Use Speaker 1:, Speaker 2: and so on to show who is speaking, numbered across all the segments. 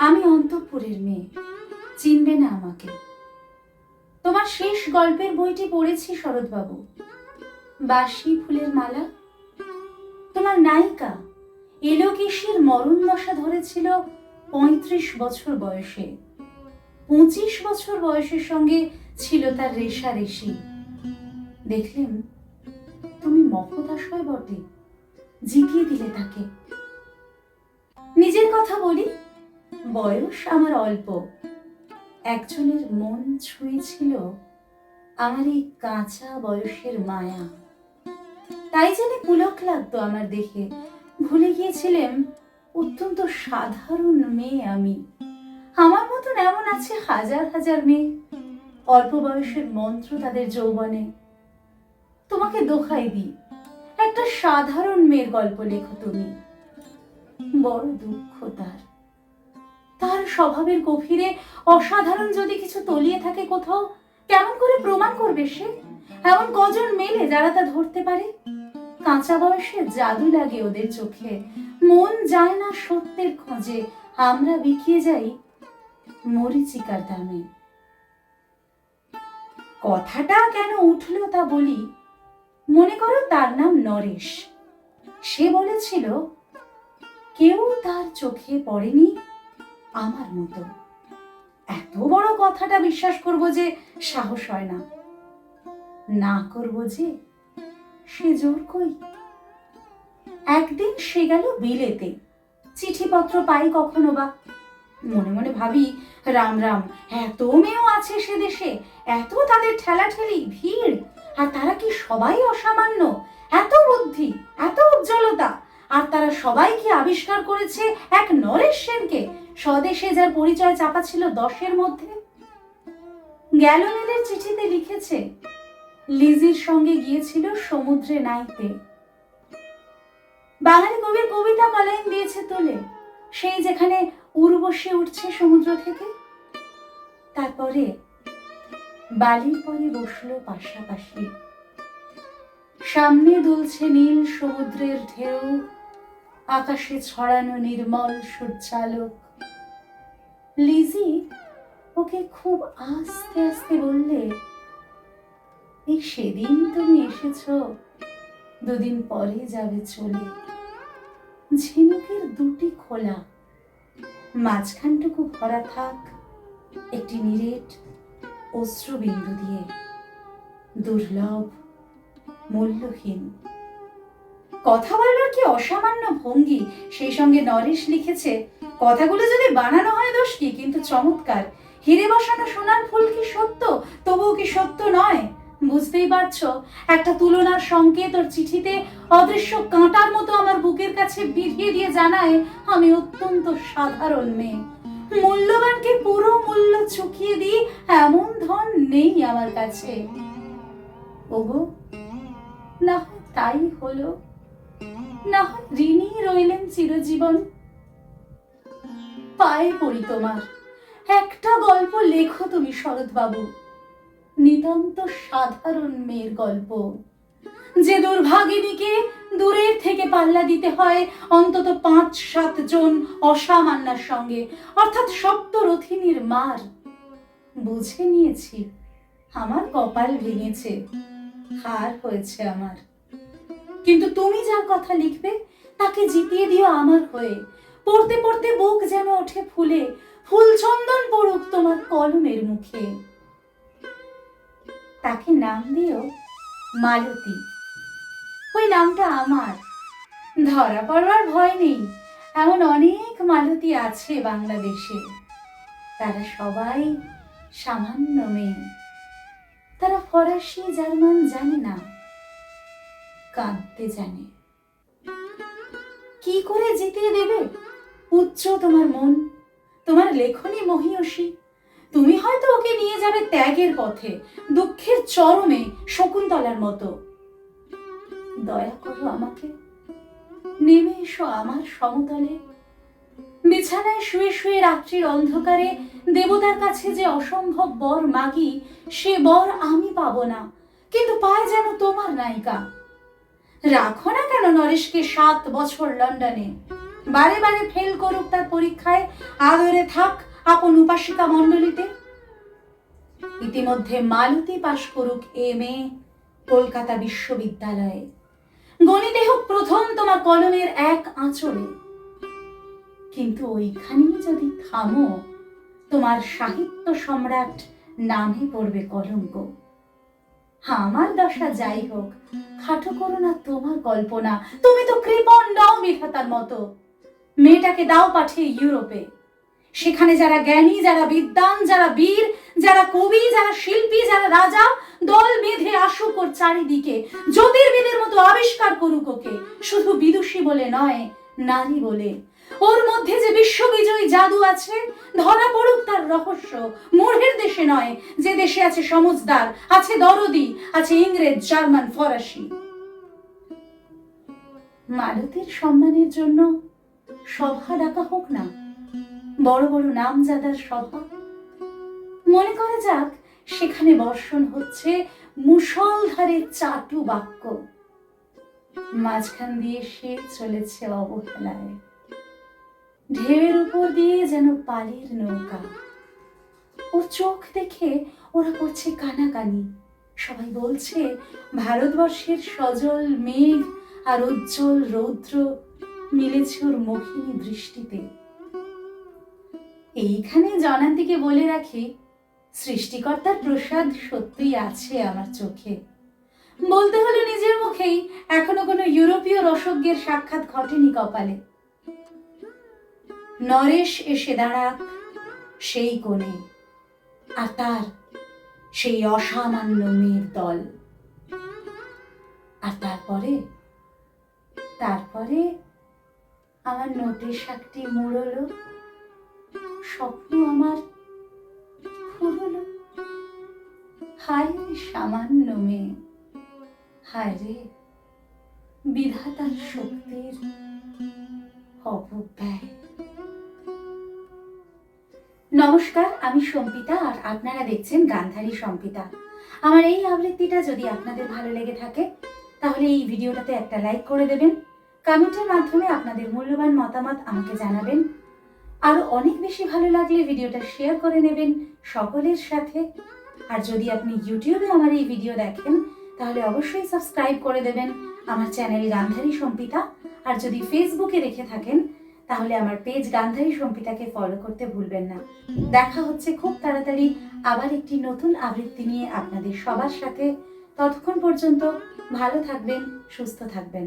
Speaker 1: আমি অন্তঃপুরের মেয়ে। চিনবে না আমাকে। তোমার শেষ গল্পের বইটি পড়েছি শরৎবাবু। বাসি ফুলের মালা। তোমার নায়িকা এলোকেশীর মরণ দশা ধরেছিল পঁয়ত্রিশ বছর বয়সে। পঁচিশ বছর বয়সের সঙ্গে ছিল তার রেশারেশি। দেখলেন, তুমি মহদাশয় বটে। জিতিয়ে দিলে তাকে। নিজের কথা বলি বয়স আমার অল্প। একজনের মন ছুঁয়েছিল আমার এই কাঁচা বয়সের মায়া। তাই জেনে পুলক লাগতো আমার দেখে। ভুলে গিয়েছিলাম, অত্যন্ত সাধারণ মেয়ে আমি। আমার মতন এমন আছে হাজার হাজার মেয়ে। অল্প বয়সের মন্ত্র তাদের যৌবনে। তোমাকে দোহাই দিই, একটা সাধারণ মেয়ের গল্প লেখো তুমি। বড় দুঃখ তার। তার স্বভাবের গভীরে অসাধারণ যদি কিছু তলিয়ে থাকে কোথাও, কেমন করে প্রমাণ করবে সে? এমন কজন মেলে যারা তা ধরতে পারে? কাঁচা বয়সে জাদু লাগে ওদের চোখে। মন যায় না সত্যের খোঁজে। আমরা বিকিয়ে যাই মরিচিকার দামে। কথাটা কেন উঠল তা বলি? মনে করো তার নাম নরেশ। সে বলেছিল, কেউ তার চোখে পড়েনি আমার মতো। এত বড় কথাটা বিশ্বাস করব যে সাহস হয় না। না করব যে সে জোর কই? একদিন সে গেল বিলেতে। চিঠিপত্র পাই কখনো বা? মনে মনে ভাবি, রাম রাম, এত মেয়েও আছে সে দেশে। এত তাদের ঠেলাঠেলি, ভিড়। আর তারা কি সবাই অসামান্য? এত বুদ্ধি, এত উজ্জ্বলতা। আর তারা সবাই কি আবিষ্কার করেছে এক নরেশ সেনকে? স্বদেশে যার পরিচয় চাপা ছিল দশের মধ্যে। গ্যালোমেলের চিঠিতে লিখেছে, লিজির সঙ্গে গিয়েছিল সমুদ্রে নাইতে। বাঙালি কবির কবিতা কলাইন দিয়েছে তোলে, সেই যেখানে উর্বশী উঠছে সমুদ্র থেকে। তারপরে বালির পরে বসল পাশাপাশি। সামনে দুলছে নীল সমুদ্রের ঢেউ, আকাশে ছড়ানো নির্মল সূর্যালোক। লিজি ওকে খুব আস্তে আস্তে বললে, এই সেদিন তুমি এসেছ, দুদিন পরে যাবে চলে। ঝিনুকের দুটি খোলা, মাঝখানটুকু ভরা থাক, একটি নিরেট অশ্রুবিন্দু দিয়ে, দুর্লভ, মূল্যহীন। কথা বলবার কি অসামান্য ভঙ্গি, সেই সঙ্গে নরেশ লিখেছে কথাগুলো যদি বানানো হয় দোষ কি? কিন্তু চমৎকার। হিরে বসানো সোনার ফুল কি সত্য? তবুও কি সত্য নয়? বুঝতেই পারছ? একটা তুলনার সংকেত ওর চিঠিতে অদৃশ্য কাঁটার মতো আমার বুকের কাছে বিধিয়ে দিয়ে জানায়, আমি অত্যন্ত সাধারণ মেয়ে। মূল্যবানকে পুরো মূল্য চুকিয়ে দিই? এমন ধন নেই আমার কাছে। ওগো, না তাই হলো। না ঋণী রইলেন চিরজীবন। পায়ে পড়ি তোমার। একটা গল্প লেখো তুমি শরৎবাবু। নিতান্ত সাধারণ মেয়ের গল্প। যে দুর্ভাগিনীকে দূরের থেকে পাল্লা দিতে হয় অন্তত পাঁচ সাত জন অসামান্যার সঙ্গে, অর্থাৎ সপ্তরথিনীর মার। বুঝে নিয়েছি, আমার কপাল ভেঙেছে, হার হয়েছে আমার। কিন্তু তুমি যার কথা লিখবে, তাকে জিতিয়ে দিও আমার হয়ে। পড়তে পড়তে বুক যেন ওঠে ফুলে, ফুলচন্দন পড়ুক তোমার কলমের মুখে। তাকে নাম দিও মালতী। ওই নামটা আমার। ধরা পড়বার ভয় নেই, এমন অনেক মালতী আছে বাংলাদেশে। তারা সবাই সামান্য মেয়ে। তারা ফরাসি, জার্মান জানে না, কাঁদতে জানে। কি করে জিতিয়ে দেবে? উচ্চ তোমার মন, তোমার লেখনী মহিয়সী। তুমি হয়তো ওকে নিয়ে যাবে ত্যাগের পথে, দুঃখের চরমে শকুন্তলার মতো। দয়া করো আমাকে, নেমে এসো আমার সমতলে। বিছানায় শুয়ে শুয়ে রাত্রির অন্ধকারে দেবতার কাছে যে অসম্ভব বর মাগি, সে বর আমি পাবো না, কিন্তু পায় যেন তোমার নায়িকা। রাখো না কেন নরেশকে সাত বছর লন্ডনে। বারে বারে ফেল করুক তার পরীক্ষায়, আদরে থাক আপন উপাসিকা মণ্ডলীতে। ইতিমধ্যে মালতী পাশ করুক এম এ কলকাতা বিশ্ববিদ্যালয়ে। গণিতে হোক প্রথম তোমার কলমের এক আঁচড়ে কিন্তু ওইখানেই যদি থামো, তোমার সাহিত্য সম্রাট নামে পড়বে কলঙ্ক। আমার দশা যাই হোক, খাটো করো না তোমার কল্পনা। তুমি তো কৃপণ নাও বিধাতার মতো। মেয়েটাকে দাও পাঠিয়ে ইউরোপে। সেখানে যারা জ্ঞানী, যারা বিদ্বান, যারা বীর, যারা কবি, যারা শিল্পী, যারা রাজা, দল বেঁধে আসুক ওর চারিদিকে, জ্যোতির্বিদের মতো আবিষ্কার করুক ওকে। শুধু বিদুষী বলে নয়, নারী বলে। ওর মধ্যে যে বিশ্ববিজয়ী জাদু আছে, ধরা পড়ুক তার রহস্য। মূঢ়ের দেশে নয়, যে দেশে আছে সমজদার আছে দরদি, আছে ইংরেজ, জার্মান, ফরাসি। মালতীর সম্মানের জন্য সভা ডাকা হোক না, বড় বড় নামজাদার সভা। মনে করা যাক, সেখানে বর্ষণ হচ্ছে মুষলধারে চাটু বাক্য। মাঝখান দিয়ে সে চলেছে অবহেলায়। ঢেউয়ের উপর দিয়ে যেন পালির নৌকা। ও চোখ দেখে ওরা করছে কানাকানি। সবাই বলছে, ভারতবর্ষের সজল মেঘ আর উজ্জ্বল রৌদ্র মিলেছে ওর মোহিনী দৃষ্টিতে। এইখানে জনান্তিকে বলে রাখি, সৃষ্টিকর্তার প্রসাদ সত্যিই আছে আমার চোখে। বলতে হলে নিজের মুখেই এখনও কোনো ইউরোপীয় রসজ্ঞের সাক্ষাৎ ঘটেনি কপালে। নরেশ এসে দাঁড়াক সেই কোণে, আর তার সেই অসামান্য মেয়ের দল। আর তারপরে তারপরে আমার নোটের শাকটি মুড়লো স্বপ্ন আমার ফুরলো হায় রে সামান্য মেয়ে, হায় রে বিধাতার শক্তির অপব্যয়। নমস্কার, আমি সম্পিতা আর আপনারা দেখছেন গান্ধারী সম্পিতা। আমার এই আবৃত্তিটা যদি আপনাদের ভালো লেগে থাকে, তাহলে এই ভিডিওটাতে একটা লাইক করে দেবেন। কমেন্টের মাধ্যমে আপনাদের মূল্যবান মতামত আমাকে জানাবেন। আর অনেক বেশি ভালো লাগলে ভিডিওটা শেয়ার করে নেবেন সকলের সাথে। আর যদি আপনি ইউটিউবে আমার এই ভিডিও দেখেন, তাহলে অবশ্যই সাবস্ক্রাইব করে দেবেন আমার চ্যানেল গান্ধারী সম্পিতা। আর যদি ফেসবুকে দেখে থাকেন, তাহলে আমার পেজ গান্ধারী সম্পিতাকে ফলো করতে ভুলবেন না। দেখা হচ্ছে খুব তাড়াতাড়ি আবার একটি নতুন আবৃত্তি নিয়ে আপনাদের সবার সাথে। ততক্ষণ পর্যন্ত ভালো থাকবেন, সুস্থ থাকবেন।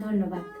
Speaker 1: ধন্যবাদ।